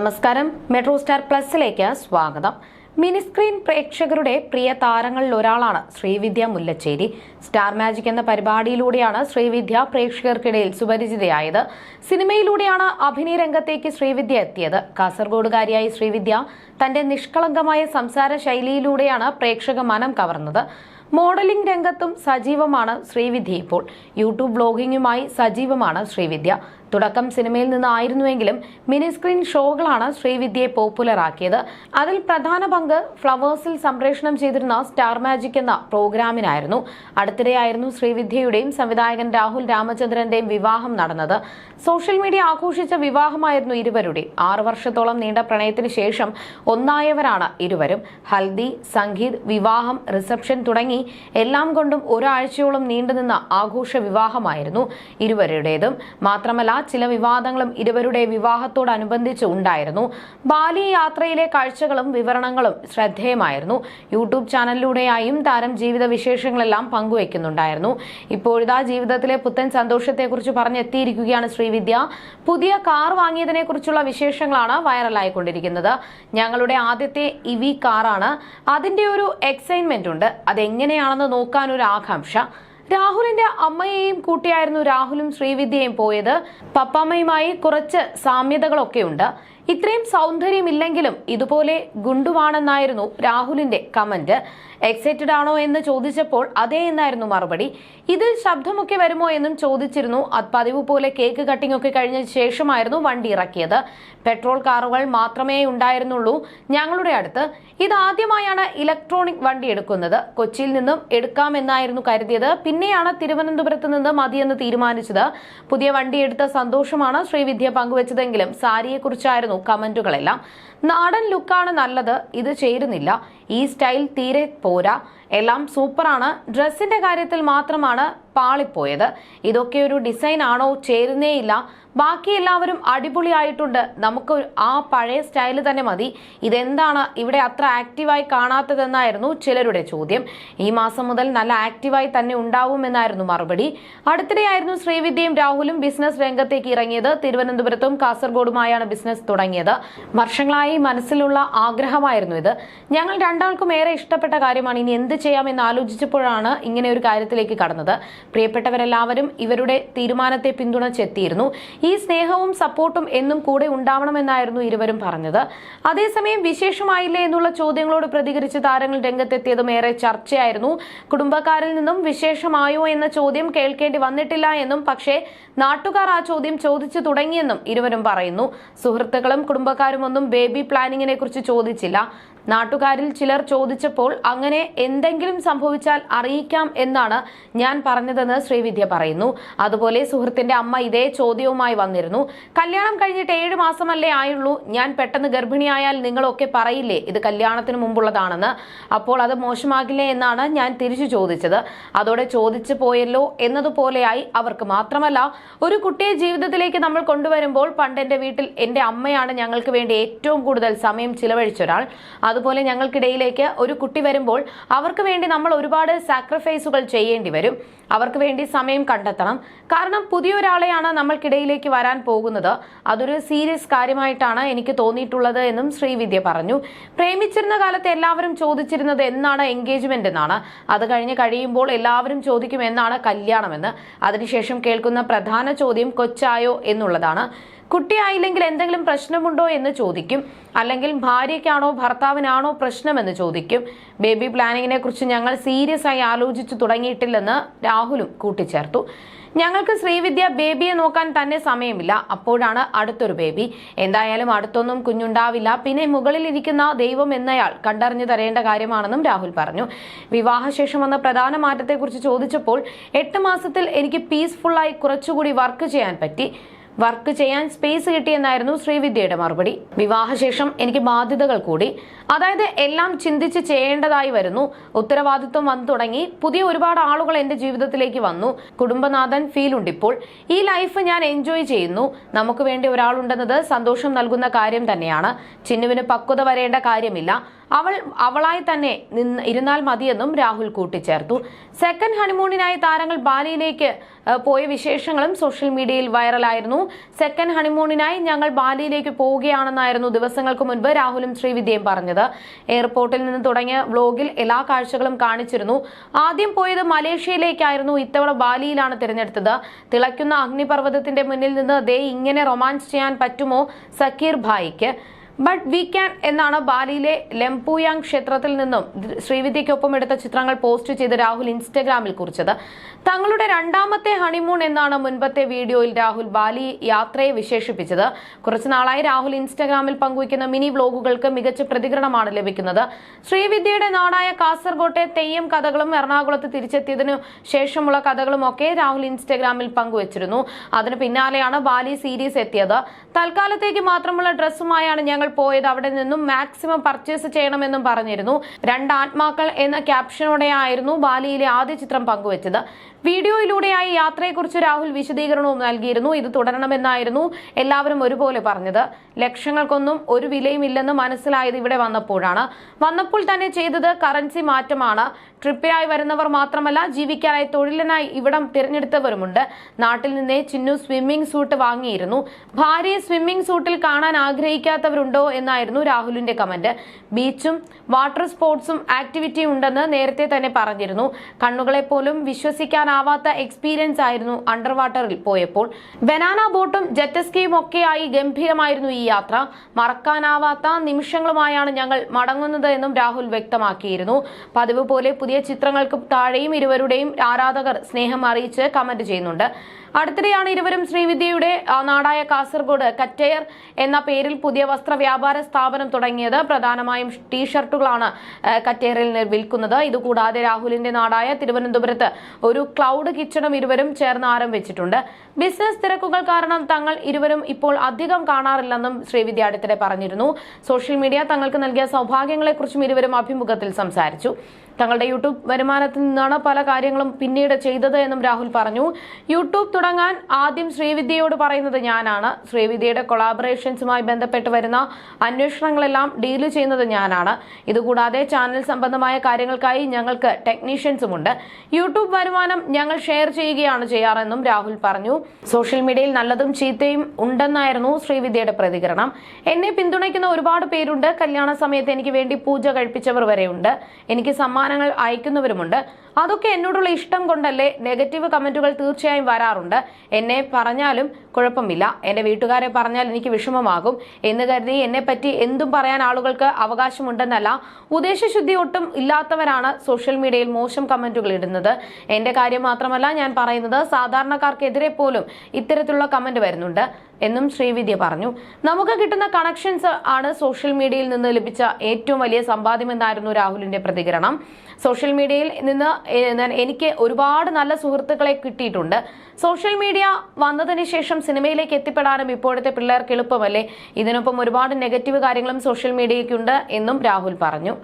നമസ്കാരം. Metro star പ്ലസിലേക്ക് സ്വാഗതം. Mini screen പ്രേക്ഷകരുടെ പ്രിയ താരങ്ങളിൽ ഒരാളാണ് ശ്രീവിദ്യ മുല്ലച്ചേരി. സ്റ്റാർ മാജിക് എന്ന പരിപാടിയിലൂടെയാണ് ശ്രീവിദ്യ പ്രേക്ഷകർക്കിടയിൽ സുപരിചിതയായത്. സിനിമയിലൂടെയാണ് അഭിനയ രംഗത്തേക്ക് ശ്രീവിദ്യ എത്തിയത്. കാസർഗോഡുകാരിയായ ശ്രീവിദ്യ തന്റെ നിഷ്കളങ്കമായ സംസാര ശൈലിയിലൂടെയാണ് പ്രേക്ഷക മനം കവർന്നത്. മോഡലിംഗ് രംഗത്തും സജീവമാണ് ശ്രീവിദ്യ ഇപ്പോൾ. യൂട്യൂബ് ബ്ലോഗിംഗുമായി സജീവമാണ് ശ്രീവിദ്യ. തുടക്കം സിനിമയിൽ നിന്നായിരുന്നുവെങ്കിലും മിനി സ്ക്രീൻ ഷോകളാണ് ശ്രീവിദ്യയെ പോപ്പുലറാക്കിയത്. അതിൽ പ്രധാന പങ്ക് ഫ്ലവേഴ്സിൽ സംപ്രേഷണം ചെയ്തിരുന്ന സ്റ്റാർ മാജിക് എന്ന പ്രോഗ്രാമിനായിരുന്നു. അടുത്തിടെയായിരുന്നു ശ്രീവിദ്യയുടെയും സംവിധായകൻ രാഹുൽ രാമചന്ദ്രന്റെയും വിവാഹം നടന്നത്. സോഷ്യൽ മീഡിയ ആഘോഷിച്ച വിവാഹമായിരുന്നു ഇരുവരുടെ. ആറു വർഷത്തോളം നീണ്ട പ്രണയത്തിന് ശേഷം ഒന്നായവരാണ് ഇരുവരും. ഹൽദി സംഗീത് വിവാഹം റിസപ്ഷൻ തുടങ്ങി എല്ലാം കൊണ്ടും ഒരാഴ്ചയോളം നീണ്ടുനിന്ന ആഘോഷ വിവാഹമായിരുന്നു ഇരുവരുടേതും. മാത്രമല്ല ചില വിവാദങ്ങളും ഇരുവരുടെ വിവാഹത്തോടനുബന്ധിച്ച് ഉണ്ടായിരുന്നു. ബാലി യാത്രയിലെ കാഴ്ചകളും വിവരണങ്ങളും ശ്രദ്ധേയമായിരുന്നു. യൂട്യൂബ് ചാനലിലൂടെയായും താരം ജീവിത വിശേഷങ്ങളെല്ലാം പങ്കുവയ്ക്കുന്നുണ്ടായിരുന്നു. ഇപ്പോഴിതാ ജീവിതത്തിലെ പുത്തൻ സന്തോഷത്തെക്കുറിച്ച് പറഞ്ഞെത്തിയിരിക്കുകയാണ് ശ്രീവിദ്യ പുതിയ കാർ വാങ്ങിയതിനെക്കുറിച്ചുള്ള വിശേഷങ്ങളാണ് വൈറലായിക്കൊണ്ടിരിക്കുന്നത്. ഞങ്ങളുടെ ആദ്യത്തെ ഇവി കാറാണ്. അതിന്റെ ഒരു എക്സൈൻമെന്റ് ഉണ്ട്. അതെങ്ങനെയാണെന്ന് നോക്കാൻ ഒരു ആകാംക്ഷ. രാഹുലിന്റെ അമ്മയെയും കൂട്ടിയായിരുന്നു രാഹുലും ശ്രീവിദ്യയും പോയത്. പപ്പാമ്മയുമായി കുറച്ച് സാമ്യതകളൊക്കെയുണ്ട്. ഇത്രയും സൗന്ദര്യമില്ലെങ്കിലും ഇതുപോലെ ഗുണ്ടുവാണെന്നായിരുന്നു രാഹുലിന്റെ കമന്റ്. എക്സൈറ്റഡ് ആണോ എന്ന് ചോദിച്ചപ്പോൾ അതേ എന്നായിരുന്നു മറുപടി. ഇതിൽ ശബ്ദമൊക്കെ വരുമോ എന്നും ചോദിച്ചിരുന്നു. അത് പതിവ് പോലെ കേക്ക് കട്ടിംഗ് ഒക്കെ കഴിഞ്ഞ ശേഷമായിരുന്നു വണ്ടി ഇറക്കിയത്. പെട്രോൾ കാറുകൾ മാത്രമേ ഉണ്ടായിരുന്നുള്ളൂ ഞങ്ങളുടെ അടുത്ത്. ഇതാദ്യമായാണ് ഇലക്ട്രോണിക് വണ്ടി എടുക്കുന്നത്. കൊച്ചിയിൽ നിന്നും എടുക്കാമെന്നായിരുന്നു കരുതിയത്. പിന്നെയാണ് തിരുവനന്തപുരത്ത് നിന്ന് മതിയെന്ന് തീരുമാനിച്ചത്. പുതിയ വണ്ടി എടുത്ത സന്തോഷമാണ് ശ്രീവിദ്യ പങ്കുവച്ചതെങ്കിലും സാരിയെക്കുറിച്ചായിരുന്നു കമന്റുകളെല്ലാം. നാടൻ ലുക്കാണ് നല്ലത് ഇത് ചേരുന്നില്ല. ഈ സ്റ്റൈൽ തീരെ പോരാ. എല്ലാം സൂപ്പറാണ്. ഡ്രസ്സിന്റെ കാര്യത്തിൽ മാത്രമാണ് പാളിപ്പോയത്. ഇതൊക്കെ ഒരു ഡിസൈൻ ആണോ ചേരുന്നേയില്ല. ബാക്കി എല്ലാവരും അടിപൊളിയായിട്ടുണ്ട്. നമുക്ക് ആ പഴയ സ്റ്റൈൽ തന്നെ മതി. ഇതെന്താണ് ഇവിടെ അത്ര ആക്റ്റീവായി കാണാത്തതെന്നായിരുന്നു ചിലരുടെ ചോദ്യം. ഈ മാസം മുതൽ നല്ല ആക്റ്റീവായി തന്നെ ഉണ്ടാവുമെന്നായിരുന്നു മറുപടി. അടുത്തിടെയായിരുന്നു ശ്രീവിദ്യയും രാഹുലും ബിസിനസ് രംഗത്തേക്ക് ഇറങ്ങിയത്. തിരുവനന്തപുരത്തും കാസർഗോഡുമായാണ് ബിസിനസ് തുടങ്ങിയത്. വർഷങ്ങളായി മനസ്സിലുള്ള ആഗ്രഹമായിരുന്നു ഇത്. ഞങ്ങൾ രണ്ടാൾക്കും ഏറെ ഇഷ്ടപ്പെട്ട കാര്യമാണ്. ഇനി എന്ത് ചെയ്യാമെന്ന് ആലോചിച്ചപ്പോഴാണ് ഇങ്ങനെ ഒരു കാര്യത്തിലേക്ക് കടന്നത്. പ്രിയപ്പെട്ടവരെല്ലാവരും ഇവരുടെ തീരുമാനത്തെ പിന്തുണച്ചെത്തിയിരുന്നു. ഈ സ്നേഹവും സപ്പോർട്ടും എന്നും കൂടെ ഉണ്ടാവണമെന്നായിരുന്നു ഇരുവരും പറഞ്ഞത്. അതേസമയം വിശേഷമായില്ലേ എന്നുള്ള ചോദ്യങ്ങളോട് പ്രതികരിച്ച് താരങ്ങൾ രംഗത്തെത്തിയതും ഏറെ ചർച്ചയായിരുന്നു. കുടുംബക്കാരിൽ നിന്നും വിശേഷമായോ എന്ന ചോദ്യം കേൾക്കേണ്ടി വന്നിട്ടില്ല എന്നും പക്ഷേ നാട്ടുകാർ ആ ചോദ്യം ചോദിച്ചു തുടങ്ങിയെന്നും ഇരുവരും പറയുന്നു. സുഹൃത്തുക്കളും കുടുംബക്കാരും ഒന്നും ബേബി പ്ലാനിങ്ങിനെ കുറിച്ച് ചോദിച്ചില്ല. നാട്ടുകാരിൽ ചിലർ ചോദിച്ചപ്പോൾ അങ്ങനെ എന്തെങ്കിലും സംഭവിച്ചാൽ അറിയിക്കാം എന്നാണ് ഞാൻ പറഞ്ഞതെന്ന് ശ്രീവിദ്യ പറയുന്നു. അതുപോലെ സുഹൃത്തിന്റെ അമ്മ ഇതേ ചോദ്യവുമായി വന്നിരുന്നു. കല്യാണം കഴിഞ്ഞിട്ട് ഏഴ് മാസമല്ലേ ആയുള്ളൂ. ഞാൻ പെട്ടെന്ന് ഗർഭിണിയായാൽ നിങ്ങളൊക്കെ പറയില്ലേ? ഇത് കല്യാണത്തിന് മുമ്പുള്ളതാണെന്ന്. അപ്പോൾ അത് മോശമാകില്ലേ എന്നാണ് ഞാൻ തിരിച്ചു ചോദിച്ചത്. അതോടെ ചോദിച്ചു പോയല്ലോ എന്നതുപോലെയായി അവർക്ക് മാത്രമല്ല ഒരു കുട്ടിയെ ജീവിതത്തിലേക്ക് നമ്മൾ കൊണ്ടുവരുമ്പോൾ പണ്ട് എന്റെ വീട്ടിൽ എന്റെ അമ്മയാണ് ഞങ്ങൾക്ക് വേണ്ടി ഏറ്റവും കൂടുതൽ സമയം ചിലവഴിച്ച ഒരാൾ അതുപോലെ ഞങ്ങൾക്കിടയിലേക്ക് ഒരു കുട്ടി വരുമ്പോൾ അവർക്ക് വേണ്ടി നമ്മൾ ഒരുപാട് സാക്രിഫൈസുകൾ ചെയ്യേണ്ടി വരും. അവർക്ക് വേണ്ടി സമയം കണ്ടെത്തണം. കാരണം പുതിയൊരാളെയാണ് നമ്മൾക്കിടയിലേക്ക് വരാൻ പോകുന്നത്. അതൊരു സീരിയസ് കാര്യമായിട്ടാണ് എനിക്ക് തോന്നിയിട്ടുള്ളത് എന്നും ശ്രീവിദ്യ പറഞ്ഞു. പ്രേമിച്ചിരുന്ന കാലത്ത് എല്ലാവരും ചോദിച്ചിരുന്നത് എന്നാണ് എൻഗേജ്മെന്റ് എന്നാണ്. അത് കഴിഞ്ഞ് കഴിയുമ്പോൾ എല്ലാവരും ചോദിക്കും എന്നാണ് കല്യാണമെന്ന്. അതിനുശേഷം കേൾക്കുന്ന പ്രധാന ചോദ്യം കൊച്ചായോ എന്നുള്ളതാണ്. കുട്ടിയായില്ലെങ്കിൽ എന്തെങ്കിലും പ്രശ്നമുണ്ടോ എന്ന് ചോദിക്കും. അല്ലെങ്കിൽ ഭാര്യയ്ക്കാണോ ഭർത്താവിനാണോ പ്രശ്നമെന്ന് ചോദിക്കും. ബേബി പ്ലാനിങ്ങിനെ കുറിച്ച് ഞങ്ങൾ സീരിയസ് ആയി ആലോചിച്ചു തുടങ്ങിയിട്ടില്ലെന്ന് രാഹുലും കൂട്ടിച്ചേർത്തു. ഞങ്ങൾക്ക് ശ്രീവിദ്യ ബേബിയെ നോക്കാൻ തന്നെ സമയമില്ല. അപ്പോഴാണ് അടുത്തൊരു ബേബി. എന്തായാലും അടുത്തൊന്നും കുഞ്ഞുണ്ടാവില്ല. പിന്നെ മുകളിൽ ഇരിക്കുന്ന ദൈവം എന്നയാൾ കണ്ടറിഞ്ഞു തരേണ്ട കാര്യമാണെന്നും രാഹുൽ പറഞ്ഞു. വിവാഹശേഷം വന്ന പ്രധാന മാറ്റത്തെക്കുറിച്ച് ചോദിച്ചപ്പോൾ എട്ട് മാസത്തിൽ എനിക്ക് പീസ്ഫുള്ളായി കുറച്ചുകൂടി വർക്ക് ചെയ്യാൻ പറ്റി. വർക്ക് ചെയ്യാൻ സ്പേസ് കിട്ടിയെന്നായിരുന്നു ശ്രീവിദ്യയുടെ മറുപടി. വിവാഹശേഷം എനിക്ക് ബാധ്യതകൾ കൂടി. അതായത് എല്ലാം ചിന്തിച്ച് ചെയ്യേണ്ടതായി വരുന്നു. ഉത്തരവാദിത്വം വന്നു തുടങ്ങി. പുതിയ ഒരുപാട് ആളുകൾ എന്റെ ജീവിതത്തിലേക്ക് വന്നു. കുടുംബനാഥൻ ഫീൽ ഉണ്ട് ഇപ്പോൾ ഈ ലൈഫ് ഞാൻ എൻജോയ് ചെയ്യുന്നു. നമുക്ക് വേണ്ടി ഒരാളുണ്ടെന്നത് സന്തോഷം നൽകുന്ന കാര്യം തന്നെയാണ്. ചിന്നുവിന് പക്വത വരേണ്ട കാര്യമില്ല. അവൾ അവളായി തന്നെ നിന്ന് ഇരുന്നാൽ മതിയെന്നും രാഹുൽ കൂട്ടിച്ചേർത്തു. സെക്കൻഡ് ഹണിമൂണിനായി താരങ്ങൾ ബാലിയിലേക്ക് പോയ വിശേഷങ്ങളും സോഷ്യൽ മീഡിയയിൽ വൈറലായിരുന്നു സെക്കൻഡ് ഹണിമൂണിനായി ഞങ്ങൾ ബാലിയിലേക്ക് പോവുകയാണെന്നായിരുന്നു ദിവസങ്ങൾക്ക് മുൻപ് രാഹുലും ശ്രീവിദ്യയും പറഞ്ഞത്. എയർപോർട്ടിൽ നിന്ന് തുടങ്ങിയ വ്ലോഗിൽ എല്ലാ കാഴ്ചകളും കാണിച്ചിരുന്നു. ആദ്യം പോയത് മലേഷ്യയിലേക്കായിരുന്നു. ഇത്തവണ ബാലിയിലാണ് തിരഞ്ഞെടുത്തത്. തിളയ്ക്കുന്ന അഗ്നിപർവതത്തിന്റെ മുന്നിൽ നിന്ന് ദേ ഇങ്ങനെ റൊമാൻസ് ചെയ്യാൻ പറ്റുമോ? സക്കീർ ഭായിക്ക്. ബട്ട് വി ക്യാൻ എന്നാണ് ബാലിയിലെ ലെംപൂയാങ് ക്ഷേത്രത്തിൽ നിന്നും ശ്രീവിദ്യയ്ക്കൊപ്പം എടുത്ത ചിത്രങ്ങൾ പോസ്റ്റ് ചെയ്ത് രാഹുൽ ഇൻസ്റ്റഗ്രാമിൽ കുറിച്ചത്. തങ്ങളുടെ രണ്ടാമത്തെ ഹണിമൂൺ എന്നാണ് മുൻപത്തെ വീഡിയോയിൽ രാഹുൽ ബാലി യാത്രയെ വിശേഷിപ്പിച്ചത്. കുറച്ചു നാളായി രാഹുൽ ഇൻസ്റ്റഗ്രാമിൽ പങ്കുവയ്ക്കുന്ന മിനി വ്ലോഗുകൾക്ക് മികച്ച പ്രതികരണമാണ് ലഭിക്കുന്നത്. ശ്രീവിദ്യയുടെ നാടായ കാസർകോട്ടെ തെയ്യം കഥകളും എറണാകുളത്ത് തിരിച്ചെത്തിയതിനു ശേഷമുള്ള കഥകളും ഒക്കെ രാഹുൽ ഇൻസ്റ്റഗ്രാമിൽ പങ്കുവച്ചിരുന്നു. അതിന് പിന്നാലെയാണ് ബാലി സീരീസ് എത്തിയത്. തൽക്കാലത്തേക്ക് മാത്രമുള്ള ഡ്രസ്സുമായാണ് ഞങ്ങൾ പോയത് അവിടെ നിന്നും മാക്സിമം പർച്ചേസ് ചെയ്യണമെന്നും പറഞ്ഞിരുന്നു. രണ്ട് ആത്മാക്കൾ എന്ന ക്യാപ്ഷനോടെയായിരുന്നു ബാലിയിലെ ആദ്യ ചിത്രം പങ്കുവച്ചത്. വീഡിയോയിലൂടെയായി യാത്രയെക്കുറിച്ച് രാഹുൽ വിശദീകരണവും നൽകിയിരുന്നു. ഇത് തുടരണമെന്നായിരുന്നു എല്ലാവരും ഒരുപോലെ പറഞ്ഞത്. ലക്ഷങ്ങൾക്കൊന്നും ഒരു വിലയുമില്ലെന്ന് മനസ്സിലായത് ഇവിടെ വന്നപ്പോഴാണ്. വന്നപ്പോൾ തന്നെ ചെയ്തത് കറൻസി മാറ്റമാണ്. ട്രിപ്പിനായി വരുന്നവർ മാത്രമല്ല ജീവിക്കാനായി തൊഴിലിനായി ഇവിടം തിരഞ്ഞെടുത്തവരുമുണ്ട്. നാട്ടിൽ നിന്നേ ചിന്നു സ്വിമ്മിംഗ് സൂട്ട് വാങ്ങിയിരുന്നു. ഭാര്യയെ സ്വിമ്മിംഗ് സൂട്ടിൽ കാണാൻ ആഗ്രഹിക്കാത്തവരുണ്ടോ എന്നായിരുന്നു രാഹുലിന്റെ കമന്റ്. ബീച്ചും വാട്ടർ സ്പോർട്സും ആക്ടിവിറ്റിയും ഉണ്ടെന്ന് നേരത്തെ തന്നെ പറഞ്ഞിരുന്നു. കണ്ണുകളെ പോലും വിശ്വസിക്കാനാവാത്ത എക്സ്പീരിയൻസ് ആയിരുന്നു അണ്ടർ വാട്ടറിൽ പോയപ്പോൾ. ബനാന ബോട്ടും ജെറ്റസ്കിയും ഒക്കെയായി ഗംഭീരമായിരുന്നു ഈ യാത്ര. മറക്കാനാവാത്ത നിമിഷങ്ങളുമായാണ് ഞങ്ങൾ മടങ്ങുന്നത് എന്നും രാഹുൽ വ്യക്തമാക്കിയിരുന്നു. പതിവ് പോലെ പുതിയ ചിത്രങ്ങൾക്ക് താഴെയും ഇരുവരുടെയും ആരാധകർ സ്നേഹം അറിയിച്ച് കമന്റ് ചെയ്യുന്നുണ്ട്. അടുത്തിടെയാണ് ഇരുവരും ശ്രീവിദ്യയുടെ നാടായ കാസർഗോഡ് കറ്റയർ എന്ന പേരിൽ പുതിയ വസ്ത്ര വ്യാപാര സ്ഥാപനം തുടങ്ങിയത്. പ്രധാനമായും ടീഷർട്ടുകളാണ് ഷർട്ടുകളാണ് കറ്റയറിൽ വിൽക്കുന്നത്. ഇതുകൂടാതെ രാഹുലിന്റെ നാടായ തിരുവനന്തപുരത്ത് ഒരു ക്ലൗഡ് കിച്ചണും ഇരുവരും ചേർന്ന് ആരംഭിച്ചിട്ടുണ്ട്. ബിസിനസ് തിരക്കുകൾ കാരണം തങ്ങൾ ഇരുവരും ഇപ്പോൾ അധികം കാണാറില്ലെന്നും ശ്രീവിദ്യ അടുത്തിടെ പറഞ്ഞിരുന്നു. സോഷ്യൽ മീഡിയ തങ്ങൾക്ക് നൽകിയ സൗഭാഗ്യങ്ങളെക്കുറിച്ചും ഇരുവരും അഭിമുഖത്തിൽ സംസാരിച്ചു. തങ്ങളുടെ യൂട്യൂബ് വരുമാനത്തിൽ നിന്നാണ് പല കാര്യങ്ങളും പിന്നീട് ചെയ്തത് എന്നും രാഹുൽ പറഞ്ഞു. യൂട്യൂബ് തുടങ്ങാൻ ആദ്യം ശ്രീവിദ്യയോട് പറയുന്നത് ഞാനാണ്. ശ്രീവിദ്യയുടെ കൊളാബറേഷൻസുമായി ബന്ധപ്പെട്ട് വരുന്ന അന്വേഷണങ്ങളെല്ലാം ഡീൽ ചെയ്യുന്നത് ഞാനാണ്. ഇതുകൂടാതെ ചാനൽ സംബന്ധമായ കാര്യങ്ങൾക്കായി ഞങ്ങൾക്ക് ടെക്നീഷ്യൻസും ഉണ്ട് യൂട്യൂബ് വരുമാനം ഞങ്ങൾ ഷെയർ ചെയ്യുകയാണ് ചെയ്യാറെന്നും രാഹുൽ പറഞ്ഞു. സോഷ്യൽ മീഡിയയിൽ നല്ലതും ചീത്തയും ഉണ്ടെന്നായിരുന്നു ശ്രീവിദ്യയുടെ പ്രതികരണം. എന്നെ പിന്തുണയ്ക്കുന്ന ഒരുപാട് പേരുണ്ട്. കല്യാണ സമയത്ത് എനിക്ക് വേണ്ടി പൂജ കഴിപ്പിച്ചവർ വരെയുണ്ട്. എനിക്ക് സമ്മാനങ്ങൾ അയക്കുന്നവരുമുണ്ട്. അതൊക്കെ എന്നോടുള്ള ഇഷ്ടം കൊണ്ടല്ലേ നെഗറ്റീവ് കമന്റുകൾ തീർച്ചയായും വരാറുണ്ട്. എന്നെ പറഞ്ഞാലും കുഴപ്പമില്ല. എന്റെ വീട്ടുകാരെ പറഞ്ഞാൽ എനിക്ക് വിഷമമാകും. എന്ന് കരുതി എന്നെ പറ്റി എന്തും പറയാൻ ആളുകൾക്ക് അവകാശമുണ്ടെന്നല്ല ഉദ്ദേശശുദ്ധി ഒട്ടും ഇല്ലാത്തവരാണ് സോഷ്യൽ മീഡിയയിൽ മോശം കമന്റുകൾ ഇടുന്നത്. എന്റെ കാര്യം മാത്രമല്ല ഞാൻ പറയുന്നത് സാധാരണക്കാർക്കെതിരെ പോലും ഇത്തരത്തിലുള്ള കമന്റ് വരുന്നുണ്ട് എന്നും ശ്രീവിദ്യ പറഞ്ഞു. നമുക്ക് കിട്ടുന്ന കണക്ഷൻസ് ആണ് സോഷ്യൽ മീഡിയയിൽ നിന്ന് ലഭിച്ച ഏറ്റവും വലിയ സമ്പാദ്യം സമ്പാദ്യമെന്നായിരുന്നു രാഹുലിന്റെ പ്രതികരണം. സോഷ്യൽ മീഡിയയിൽ നിന്ന് എനിക്ക് ഒരുപാട് നല്ല സുഹൃത്തുക്കളെ കിട്ടിയിട്ടുണ്ട്. സോഷ്യൽ മീഡിയ വന്നതിന് ശേഷം സിനിമയിലേക്ക് എത്തിപ്പെടാനും ഇപ്പോഴത്തെ പിള്ളേർക്ക് എളുപ്പമല്ലേ? ഇതിനൊപ്പം ഒരുപാട് നെഗറ്റീവ് കാര്യങ്ങളും സോഷ്യൽ മീഡിയയ്ക്കുണ്ട് എന്നും രാഹുൽ പറഞ്ഞു.